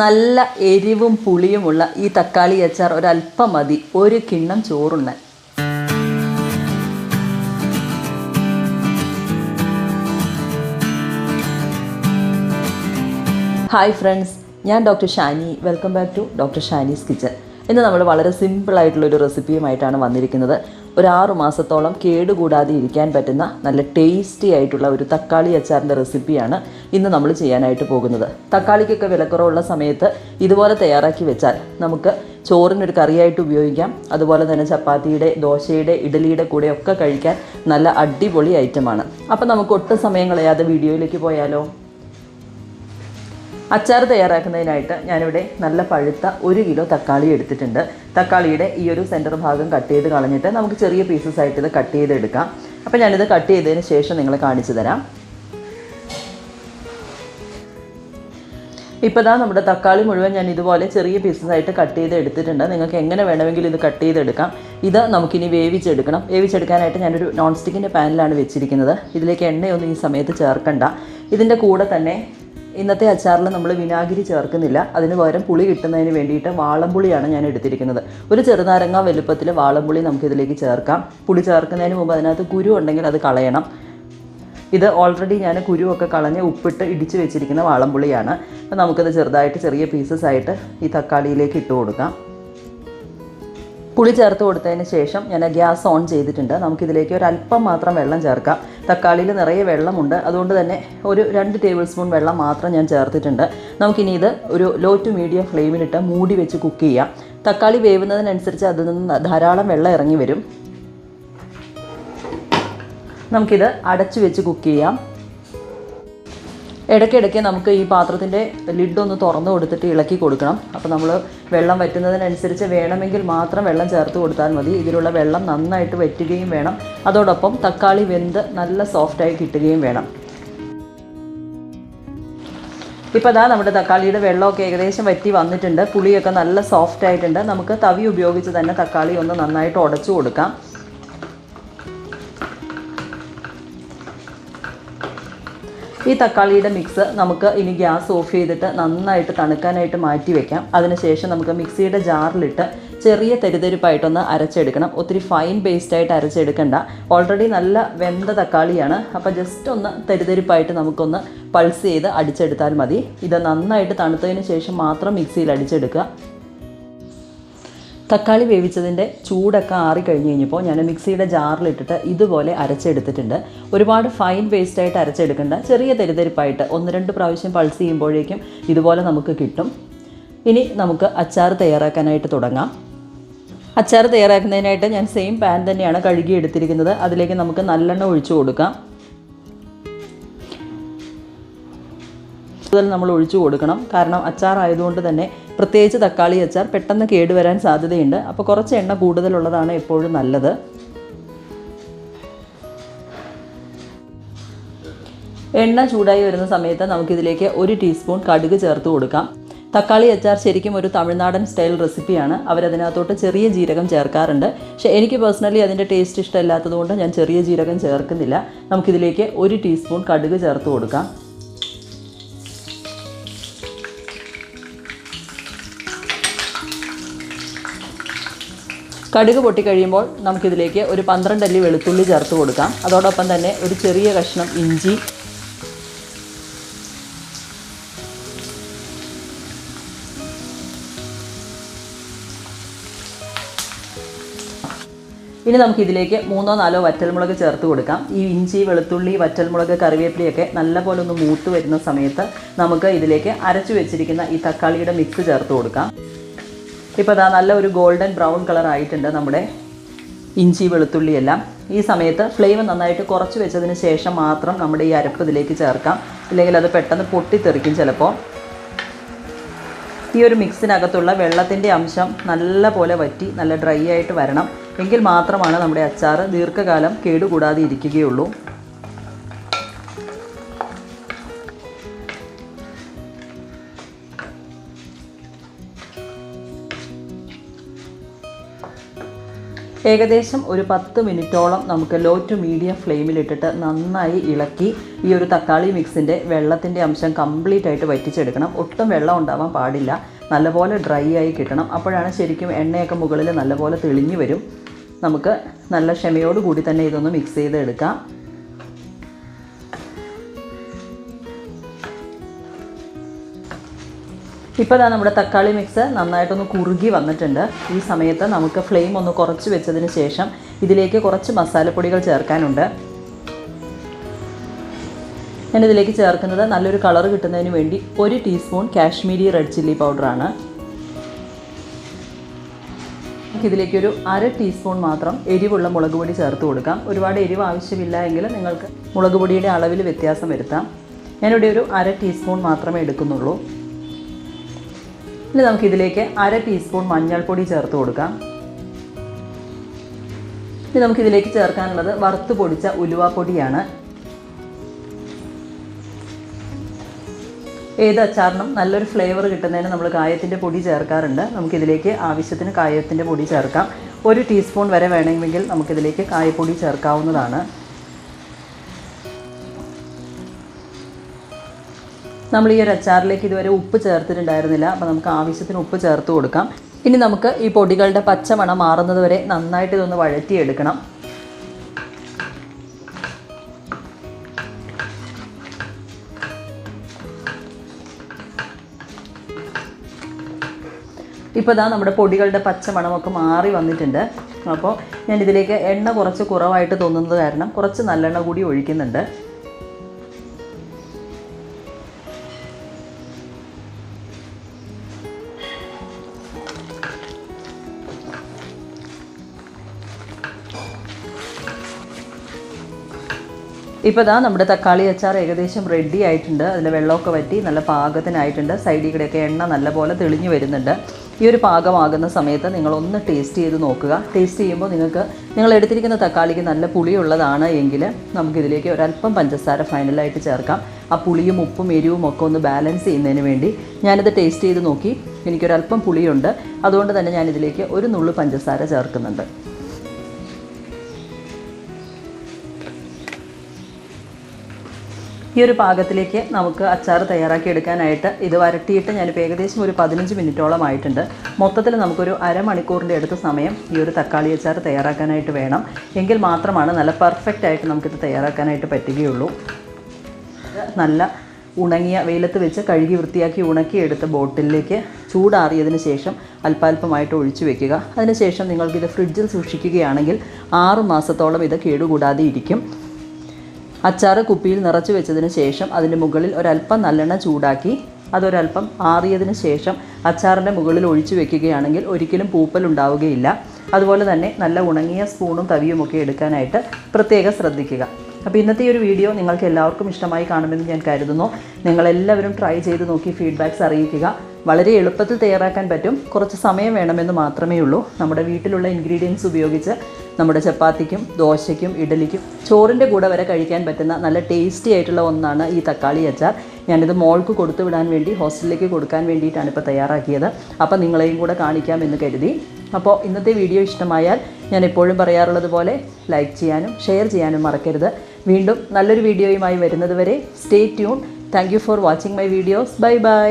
നല്ല എരിവും പുളിയുമുള്ള ഈ തക്കാളി അച്ചാർ ഒരല്പം മതി. ഒരു കിണ്ണം ചോറുണ്ണാൻ. ഹായ് ഫ്രണ്ട്സ് ഞാൻ doctor Shani. Welcome back to doctor Shani's kitchen ഇന്ന് നമ്മൾ വളരെ ഒരു റെസിപ്പിയുമായിട്ടാണ് വന്നിരിക്കുന്നത്. ഒരു ആറ് മാസത്തോളം കേടുകൂടാതെ ഇരിക്കാൻ പറ്റുന്ന നല്ല ടേസ്റ്റി ആയിട്ടുള്ള ഒരു തക്കാളി അച്ചാറിന്റെ റെസിപ്പിയാണ് ഇന്ന് നമ്മൾ ചെയ്യാനായിട്ട് പോകുന്നത്. തക്കാളിക്കൊക്കെ വിലക്കുറവുള്ള സമയത്ത് ഇതുപോലെ തയ്യാറാക്കി വെച്ചാൽ നമുക്ക് ചോറിനൊരു കറിയായിട്ട് ഉപയോഗിക്കാം. അതുപോലെ തന്നെ ചപ്പാത്തിയുടെ ദോശയുടെ ഇഡലിയുടെ കൂടെ ഒക്കെ കഴിക്കാൻ നല്ല അടിപൊളി ഐറ്റമാണ് അപ്പോൾ നമുക്ക് ഒട്ടും സമയം കളയാതെ വീഡിയോയിലേക്ക് പോയാലോ? അച്ചാർ തയ്യാറാക്കുന്നതിനായിട്ട് ഞാനിവിടെ നല്ല പഴുത്ത ഒരു കിലോ തക്കാളി എടുത്തിട്ടുണ്ട്. തക്കാളിയുടെ ഈ ഒരു സെന്റർ ഭാഗം കട്ട് ചെയ്ത് കളഞ്ഞിട്ട് നമുക്ക് ചെറിയ പീസസ് ആയിട്ട് ഇത് കട്ട് ചെയ്തെടുക്കാം. അപ്പോൾ ഞാനിത് കട്ട് ചെയ്തതിന് ശേഷം നിങ്ങളെ കാണിച്ചു തരാം. ഇപ്പോൾ ഇതാ നമ്മുടെ തക്കാളി മുഴുവൻ ഞാൻ ഇതുപോലെ ചെറിയ പീസസ് ആയിട്ട് കട്ട് ചെയ്ത് എടുത്തിട്ടുണ്ട്. നിങ്ങൾക്ക് എങ്ങനെ വേണമെങ്കിലും ഇത് കട്ട് ചെയ്തെടുക്കാം. ഇത് നമുക്കിനി വേവിച്ചെടുക്കണം. വേവിച്ചെടുക്കാനായിട്ട് ഞാനൊരു നോൺ സ്റ്റിക്കിന്റെ പാനിലാണ് വെച്ചിരിക്കുന്നത്. ഇതിലേക്ക് എണ്ണയൊന്നും ഈ സമയത്ത് ചേർക്കണ്ട. ഇതിന്റെ കൂടെ തന്നെ ഇന്നത്തെ അച്ചാറിൽ നമ്മൾ വിനാഗിരി ചേർക്കുന്നില്ല. അതിന് പകരം പുളി കിട്ടുന്നതിന് വേണ്ടിയിട്ട് വാളംപുളിയാണ് ഞാൻ എടുത്തിരിക്കുന്നത്. ഒരു ചെറുനാരങ്ങ വലുപ്പത്തിൽ വാളംപുളി നമുക്കിതിലേക്ക് ചേർക്കാം. പുളി ചേർക്കുന്നതിന് മുമ്പ് അതിനകത്ത് കുരു ഉണ്ടെങ്കിൽ അത് കളയണം. ഇത് ഓൾറെഡി ഞാൻ കുരുവൊക്കെ കളഞ്ഞ് ഉപ്പിട്ട് ഇടിച്ച് വെച്ചിരിക്കുന്ന വാളംപുളിയാണ്. അപ്പോൾ നമുക്കത് ചെറുതായിട്ട് ചെറിയ പീസസ് ആയിട്ട് ഈ തക്കാളിയിലേക്ക് ഇട്ട് കൊടുക്കാം. പുളി ചേർത്ത് കൊടുത്തതിന് ശേഷം ഞാൻ ഗ്യാസ് ഓൺ ചെയ്തിട്ടുണ്ട്. നമുക്കിതിലേക്ക് ഒരു അല്പം മാത്രം വെള്ളം ചേർക്കാം. തക്കാളിയിൽ നിറയെ വെള്ളമുണ്ട്. അതുകൊണ്ട് തന്നെ ഒരു രണ്ട് ടേബിൾ സ്പൂൺ വെള്ളം മാത്രം ഞാൻ ചേർത്തിട്ടുണ്ട്. നമുക്കിനി ഇത് ഒരു ലോ ടു മീഡിയം ഫ്ലെയിമിലിട്ട് മൂടി വെച്ച് കുക്ക് ചെയ്യാം. തക്കാളി വേവുന്നതിനനുസരിച്ച് അതിൽ നിന്ന് ധാരാളം വെള്ളം ഇറങ്ങി വരും. നമുക്കിത് അടച്ചു വെച്ച് കുക്ക് ചെയ്യാം. ഇടയ്ക്കിടയ്ക്ക് നമുക്ക് ഈ പാത്രത്തിന്റെ ലിഡൊന്ന് തുറന്നു കൊടുത്തിട്ട് ഇളക്കി കൊടുക്കണം. അപ്പോൾ നമ്മൾ വെള്ളം വറ്റുന്നതിനനുസരിച്ച് വേണമെങ്കിൽ മാത്രം വെള്ളം ചേർത്ത് കൊടുത്താൽ മതി. ഇതിലുള്ള വെള്ളം നന്നായിട്ട് വറ്റുകയും വേണം. അതോടൊപ്പം തക്കാളി വെന്ത് നല്ല സോഫ്റ്റായി കിട്ടുകയും വേണം. ഇപ്പോൾ അതാ നമ്മുടെ തക്കാളിയുടെ വെള്ളമൊക്കെ ഏകദേശം വറ്റി വന്നിട്ടുണ്ട്. പുളിയൊക്കെ നല്ല സോഫ്റ്റ് ആയിട്ടുണ്ട്. നമുക്ക് തവി ഉപയോഗിച്ച് തന്നെ തക്കാളി ഒന്ന് നന്നായിട്ട് ഉടച്ചു കൊടുക്കാം. ഈ തക്കാളിയുടെ മിക്സ് നമുക്ക് ഇനി ഗ്യാസ് ഓഫ് ചെയ്തിട്ട് നന്നായിട്ട് തണുക്കാനായിട്ട് മാറ്റി വെക്കാം. അതിനുശേഷം നമുക്ക് മിക്സിയുടെ ജാറിലിട്ട് ചെറിയ തെരുതെരുപ്പായിട്ടൊന്ന് അരച്ചെടുക്കണം. ഒത്തിരി ഫൈൻ പേസ്റ്റായിട്ട് അരച്ചെടുക്കണ്ട. ഓൾറെഡി നല്ല വെന്ത തക്കാളിയാണ്. അപ്പോൾ ജസ്റ്റ് ഒന്ന് തെരുതെരുപ്പായിട്ട് നമുക്കൊന്ന് പൾസ് ചെയ്ത് അടിച്ചെടുത്താൽ മതി. ഇത് നന്നായിട്ട് തണുത്തതിന് ശേഷം മാത്രം മിക്സിയിൽ അടിച്ചെടുക്കുക. തക്കാളി വേവിച്ചതിന്റെ ചൂടൊക്കെ ആറി കഴിഞ്ഞ് കഴിഞ്ഞപ്പോൾ ഞാൻ മിക്സിയുടെ ജാറിലിട്ടിട്ട് ഇതുപോലെ അരച്ചെടുത്തിട്ടുണ്ട്. ഒരുപാട് ഫൈൻ പേസ്റ്റായിട്ട് അരച്ചെടുക്കേണ്ട. ചെറിയ തെരുതെരിപ്പായിട്ട് ഒന്ന് രണ്ട് പ്രാവശ്യം പൾസ് ചെയ്യുമ്പോഴേക്കും ഇതുപോലെ നമുക്ക് കിട്ടും. ഇനി നമുക്ക് അച്ചാർ തയ്യാറാക്കാനായിട്ട് തുടങ്ങാം. അച്ചാർ തയ്യാറാക്കുന്നതിനായിട്ട് ഞാൻ സെയിം പാൻ തന്നെയാണ് കഴുകി എടുത്തിരിക്കുന്നത് അതിലേക്ക് നമുക്ക് നല്ലെണ്ണ ഒഴിച്ചു കൊടുക്കാം. കൂടുതൽ നമ്മൾ ഒഴിച്ചു കൊടുക്കണം. കാരണം അച്ചാർ ആയതുകൊണ്ട് തന്നെ പ്രത്യേകിച്ച് തക്കാളി അച്ചാർ പെട്ടെന്ന് കേടുവരാൻ സാധ്യതയുണ്ട്. അപ്പോൾ കുറച്ച് എണ്ണ കൂടുതലുള്ളതാണ് എപ്പോഴും നല്ലത്. എണ്ണ ചൂടായി വരുന്ന സമയത്ത് നമുക്കിതിലേക്ക് ഒരു ടീസ്പൂൺ കടുക് ചേർത്ത് കൊടുക്കാം. തക്കാളി അച്ചാർ ശരിക്കും ഒരു തമിഴ്നാടൻ സ്റ്റൈൽ റെസിപ്പിയാണ്. അവരതിനകത്തോട്ട് ചെറിയ ജീരകം ചേർക്കാറുണ്ട്. പക്ഷേ എനിക്ക് പേഴ്സണലി അതിന്റെ ടേസ്റ്റ് ഇഷ്ടമില്ലാത്തതുകൊണ്ട് ഞാൻ ചെറിയ ജീരകം ചേർക്കുന്നില്ല. നമുക്കിതിലേക്ക് ഒരു ടീസ്പൂൺ കടുക് ചേർത്ത് കൊടുക്കാം. കടുക് പൊട്ടിക്കഴിയുമ്പോൾ നമുക്കിതിലേക്ക് ഒരു പന്ത്രണ്ട് അല്ലി വെളുത്തുള്ളി ചേർത്ത് കൊടുക്കാം. അതോടൊപ്പം തന്നെ ഒരു ചെറിയ കഷ്ണം ഇഞ്ചി. ഇനി നമുക്കിതിലേക്ക് മൂന്നോ നാലോ വറ്റൽമുളക് ചേർത്ത് കൊടുക്കാം. ഈ ഇഞ്ചി വെളുത്തുള്ളി വറ്റൽമുളക് കറിവേപ്പിലയൊക്കെ നല്ലപോലെ ഒന്ന് മൂത്ത് വരുന്ന സമയത്ത് നമുക്ക് ഇതിലേക്ക് അരച്ചു വെച്ചിരിക്കുന്ന ഈ തക്കാളിയുടെ മിക്സ് ചേർത്ത് കൊടുക്കാം. ഇപ്പോൾ അതാ നല്ല ഒരു ഗോൾഡൻ ബ്രൗൺ കളർ ആയിട്ടുണ്ട് നമ്മുടെ ഇഞ്ചി വെളുത്തുള്ളി എല്ലാം. ഈ സമയത്ത് ഫ്ലെയിം നന്നായിട്ട് കുറച്ച് വെച്ചതിന് ശേഷം മാത്രം നമ്മുടെ ഈ അരപ്പ് ഇതിലേക്ക് ചേർക്കാം. ഇല്ലെങ്കിൽ അത് പെട്ടെന്ന് പൊട്ടിത്തെറിക്കും ചിലപ്പോൾ ഈ ഒരു മിക്സിനകത്തുള്ള വെള്ളത്തിന്റെ അംശം നല്ല പോലെ വറ്റി നല്ല ഡ്രൈ ആയിട്ട് വരണം. എങ്കിൽ മാത്രമാണ് നമ്മുടെ അച്ചാർ ദീർഘകാലം കേടുകൂടാതെ ഇരിക്കുകയുള്ളൂ. ഏകദേശം ഒരു പത്ത് മിനിറ്റോളം നമുക്ക് ലോ ടു മീഡിയം ഫ്ലെയിമിലിട്ടിട്ട് നന്നായി ഇളക്കി ഈ ഒരു തക്കാളി മിക്സിന്റെ വെള്ളത്തിന്റെ അംശം കംപ്ലീറ്റ് ആയിട്ട് വറ്റിച്ചെടുക്കണം. ഒട്ടും വെള്ളം ഉണ്ടാവാൻ പാടില്ല. നല്ലപോലെ ഡ്രൈ ആയി കിട്ടണം. അപ്പോഴാണ് ശരിക്കും എണ്ണയൊക്കെ മുകളിൽ നല്ലപോലെ തെളിഞ്ഞു വരും. നമുക്ക് നല്ല ക്ഷമയോടുകൂടി തന്നെ ഇതൊന്ന് മിക്സ് ചെയ്ത് ഇപ്പോൾ ഇതാ നമ്മുടെ തക്കാളി മിക്സ് നന്നായിട്ടൊന്ന് കുറുകി വന്നിട്ടുണ്ട്. ഈ സമയത്ത് നമുക്ക് ഫ്ലെയിം ഒന്ന് കുറച്ച് വെച്ചതിന് ശേഷം ഇതിലേക്ക് കുറച്ച് മസാലപ്പൊടികൾ ചേർക്കാനുണ്ട്. ഞാൻ ഇതിലേക്ക് ചേർക്കുന്നത് നല്ലൊരു കളർ കിട്ടുന്നതിന് വേണ്ടി ഒരു ടീസ്പൂൺ കാശ്മീരി റെഡ് ചില്ലി പൗഡറാണ് ഇതിലേക്കൊരു അര ടീസ്പൂൺ മാത്രം എരിവുള്ള മുളക് പൊടി ചേർത്ത് കൊടുക്കാം. ഒരുപാട് എരിവ് ആവശ്യമില്ല എങ്കിൽ നിങ്ങൾക്ക് മുളക് പൊടിയുടെ അളവിൽ വ്യത്യാസം വരുത്താം. ഞാനിവിടെ ഒരു അര ടീസ്പൂൺ മാത്രമേ എടുക്കുന്നുള്ളൂ. ഇനി നമുക്കിതിലേക്ക് അര ടീസ്പൂൺ മഞ്ഞൾപ്പൊടി ചേർത്ത് കൊടുക്കാം. ഇനി നമുക്കിതിലേക്ക് ചേർക്കാനുള്ളത് വറുത്ത് പൊടിച്ച ഉലുവാപ്പൊടിയാണ്. ഏത് അച്ചാറിനും നല്ലൊരു ഫ്ലേവർ കിട്ടുന്നതിന് നമ്മൾ കായത്തിന്റെ പൊടി ചേർക്കാറുണ്ട്. നമുക്കിതിലേക്ക് ആവശ്യത്തിന് കായത്തിന്റെ പൊടി ചേർക്കാം. ഒരു ടീസ്പൂൺ വരെ വേണമെങ്കിൽ നമുക്കിതിലേക്ക് കായപ്പൊടി ചേർക്കാവുന്നതാണ്. നമ്മൾ ഈ ഒരു അച്ചാറിലേക്ക് ഇതുവരെ ഉപ്പ് ചേർത്തിട്ടുണ്ടായിരുന്നില്ല. അപ്പോൾ നമുക്ക് ആവശ്യത്തിന് ഉപ്പ് ചേർത്ത് കൊടുക്കാം. ഇനി നമുക്ക് ഈ പൊടികളുടെ പച്ചമണം മാറുന്നത് വരെ നന്നായിട്ട് ഇതൊന്ന് വഴറ്റിയെടുക്കണം. ഇപ്പോൾ ഇതാ നമ്മുടെ പൊടികളുടെ പച്ചമണമൊക്കെ മാറി വന്നിട്ടുണ്ട്. അപ്പോൾ ഞാൻ ഇതിലേക്ക് എണ്ണ കുറച്ച് കുറവായിട്ട് തോന്നുന്നത് കാരണം കുറച്ച് നല്ലെണ്ണ കൂടി ഒഴിക്കുന്നുണ്ട്. ഇപ്പോൾ ഇതാ നമ്മുടെ തക്കാളി അച്ചാർ ഏകദേശം റെഡി ആയിട്ടുണ്ട്. അതിൽ വെള്ളമൊക്കെ വറ്റി നല്ല പാകത്തിനായിട്ടുണ്ട്. സൈഡിൽ കൂടെയൊക്കെ എണ്ണ നല്ലപോലെ തെളിഞ്ഞു വരുന്നുണ്ട്. ഈ ഒരു പാകമാകുന്ന സമയത്ത് നിങ്ങളൊന്ന് ടേസ്റ്റ് ചെയ്ത് നോക്കുക. ടേസ്റ്റ് ചെയ്യുമ്പോൾ നിങ്ങൾക്ക് നിങ്ങൾ എടുത്തിരിക്കുന്ന തക്കാളിക്ക് നല്ല പുളിയുള്ളതാണ് എങ്കിൽ നമുക്കിതിലേക്ക് ഒരല്പം പഞ്ചസാര ഫൈനലായിട്ട് ചേർക്കാം. ആ പുളിയും ഉപ്പും എരിവും ഒക്കെ ഒന്ന് ബാലൻസ് ചെയ്യുന്നതിന് വേണ്ടി ഞാനിത് ടേസ്റ്റ് ചെയ്ത് നോക്കി. എനിക്കൊരല്പം പുളിയുണ്ട്. അതുകൊണ്ട് തന്നെ ഞാനിതിലേക്ക് ഒരു നുള്ളു പഞ്ചസാര ചേർക്കുന്നുണ്ട്. ഈ ഒരു പാകത്തിലേക്ക് നമുക്ക് അച്ചാർ തയ്യാറാക്കി എടുക്കാനായിട്ട് ഇത് വരട്ടിയിട്ട് ഞാനിപ്പോൾ ഏകദേശം ഒരു പതിനഞ്ച് മിനിറ്റോളം ആയിട്ടുണ്ട്. മൊത്തത്തിൽ നമുക്കൊരു അരമണിക്കൂറിന്റെ അടുത്ത സമയം ഈ ഒരു തക്കാളി അച്ചാർ തയ്യാറാക്കാനായിട്ട് വേണം. എങ്കിൽ മാത്രമാണ് നല്ല പെർഫെക്റ്റ് ആയിട്ട് നമുക്കിത് തയ്യാറാക്കാനായിട്ട് പറ്റുകയുള്ളൂ. നല്ല ഉണങ്ങിയ വെയിലത്ത് വെച്ച് കഴുകി വൃത്തിയാക്കി ഉണക്കിയെടുത്ത് ബോട്ടിലേക്ക് ചൂടാറിയതിന് ശേഷം അല്പാൽപമായിട്ട് ഒഴിച്ചു വെക്കുക. അതിനുശേഷം നിങ്ങൾക്കിത് ഫ്രിഡ്ജിൽ സൂക്ഷിക്കുകയാണെങ്കിൽ ആറ് മാസത്തോളം ഇത് കേടുകൂടാതെ ഇരിക്കും. അച്ചാറ് കുപ്പിയിൽ നിറച്ചു വെച്ചതിന് ശേഷം അതിന്റെ മുകളിൽ ഒരല്പം നല്ലെണ്ണ ചൂടാക്കി അതൊരല്പം ആറിയതിന് ശേഷം അച്ചാറിന്റെ മുകളിൽ ഒഴിച്ചു വെക്കുകയാണെങ്കിൽ ഒരിക്കലും പൂപ്പൽ ഉണ്ടാവുകയില്ല. അതുപോലെ തന്നെ നല്ല ഉണങ്ങിയ സ്പൂണും തവിയുമൊക്കെ എടുക്കാനായിട്ട് പ്രത്യേകം ശ്രദ്ധിക്കുക. അപ്പോൾ ഇന്നത്തെ ഈ ഒരു വീഡിയോ നിങ്ങൾക്ക് എല്ലാവർക്കും ഇഷ്ടമായി കാണുമെന്ന് ഞാൻ കരുതുന്നു. നിങ്ങളെല്ലാവരും ട്രൈ ചെയ്ത് നോക്കി ഫീഡ്ബാക്ക്സ് അറിയിക്കുക. വളരെ എളുപ്പത്തിൽ തയ്യാറാക്കാൻ പറ്റും. കുറച്ച് സമയം വേണമെന്ന് മാത്രമേ ഉള്ളൂ. നമ്മുടെ വീട്ടിലുള്ള ഇൻഗ്രീഡിയൻസ് ഉപയോഗിച്ച് നമ്മുടെ ചപ്പാത്തിക്കും ദോശയ്ക്കും ഇഡലിക്കും ചോറിന്റെ കൂടെ വരെ കഴിക്കാൻ പറ്റുന്ന നല്ല ടേസ്റ്റി ആയിട്ടുള്ള ഒന്നാണ് ഈ തക്കാളി അച്ചാർ. ഞാനിത് മോൾക്ക് കൊടുത്തു വിടാൻ വേണ്ടി ഹോസ്റ്റലിലേക്ക് കൊടുക്കാൻ വേണ്ടിയിട്ടാണ് ഇപ്പോൾ തയ്യാറാക്കിയത്. അപ്പോൾ നിങ്ങളെയും കൂടെ കാണിക്കാമെന്ന് കരുതി. അപ്പോൾ ഇന്നത്തെ വീഡിയോ ഇഷ്ടമായാൽ ഞാൻ എപ്പോഴും പറയാറുള്ളത് പോലെ ലൈക്ക് ചെയ്യാനും ഷെയർ ചെയ്യാനും മറക്കരുത്. വീണ്ടും നല്ലൊരു വീഡിയോയുമായി വരുന്നത് വരെ stay tune thank you for watching my videos bye bye